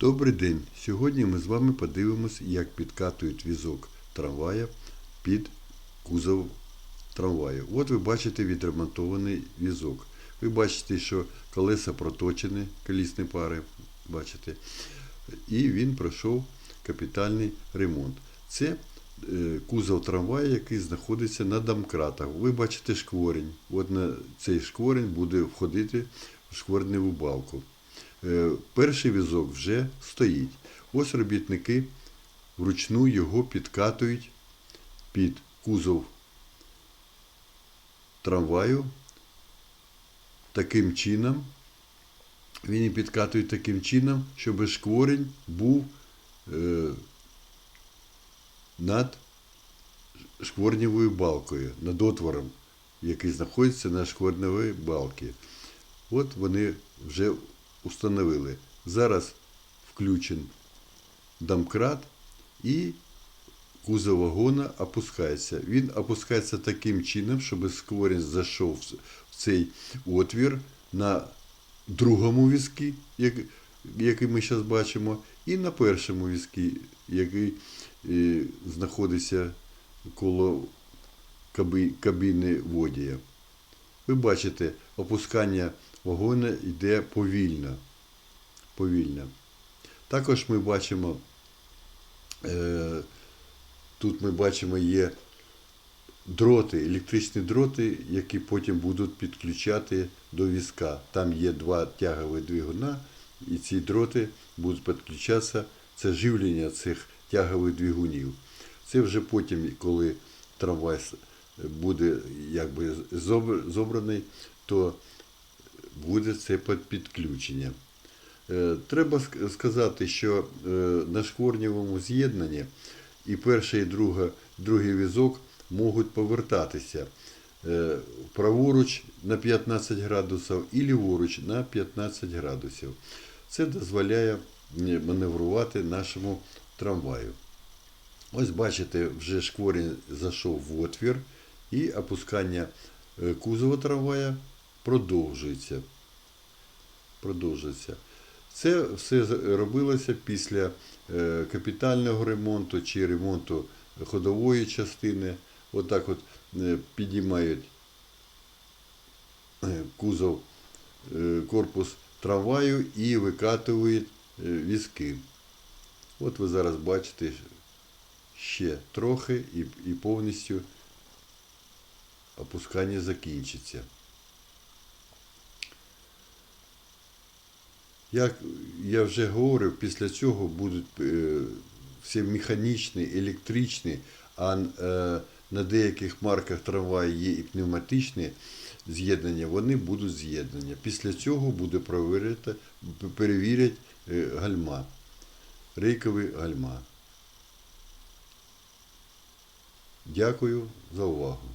Добрий день! Сьогодні ми з вами подивимось, як підкатують візок трамвая під кузов трамваю. От ви бачите відремонтований візок. Ви бачите, що колеса проточені, колісні пари, бачите, і він пройшов капітальний ремонт. Це е, кузов трамвая, який знаходиться на домкратах. Ви бачите шкворень. От на цей шкворень буде входити в шкворневу балку. Е, Перший візок вже стоїть. Ось робітники вручну його підкатують під кузов трамваю. Таким чином, він і підкатують таким чином, щоб шкворень був е, над шкворневою балкою, над отвором, який знаходиться на шкворневій балці. От вони вже установили. Зараз включен домкрат і кузов вагона опускається. Він опускається таким чином, щоб скворень зайшов в цей отвір на другому візки, як, який ми зараз бачимо, і на першому візки, який е, знаходиться коло кабіни водія. Ви бачите, опускання вагона йде повільно. повільно. Також ми бачимо, е, тут ми бачимо є дроти, електричні дроти, які потім будуть підключати до візка. Там є два тягові двигуна, і ці дроти будуть підключатися. Це живлення цих тягових двигунів. Це вже потім, коли трамвай буде якби зобраний, то буде це підключення. Е, Треба сказати, що е, на шкворнєвому з'єднанні і перший, і друга, другий візок можуть повертатися е, праворуч на 15 градусів і ліворуч на 15 градусів. Це дозволяє маневрувати нашому трамваю. Ось бачите, вже шкворень зайшов в отвір і опускання е, кузова трамвая продовжується. продовжується. Це все робилося після е, капітального ремонту чи ремонту ходової частини. Отак от е, підіймають кузов, корпус трамваю і викатують візки. От ви зараз бачите ще трохи і, і повністю опускання закінчиться. Як я вже говорив, після цього будуть е, всі механічні, електричні, а е, на деяких марках трамваю є і пневматичні з'єднання, вони будуть з'єднання. Після цього буде перевіряти, перевірять е, гальма, рейкові гальма. Дякую за увагу.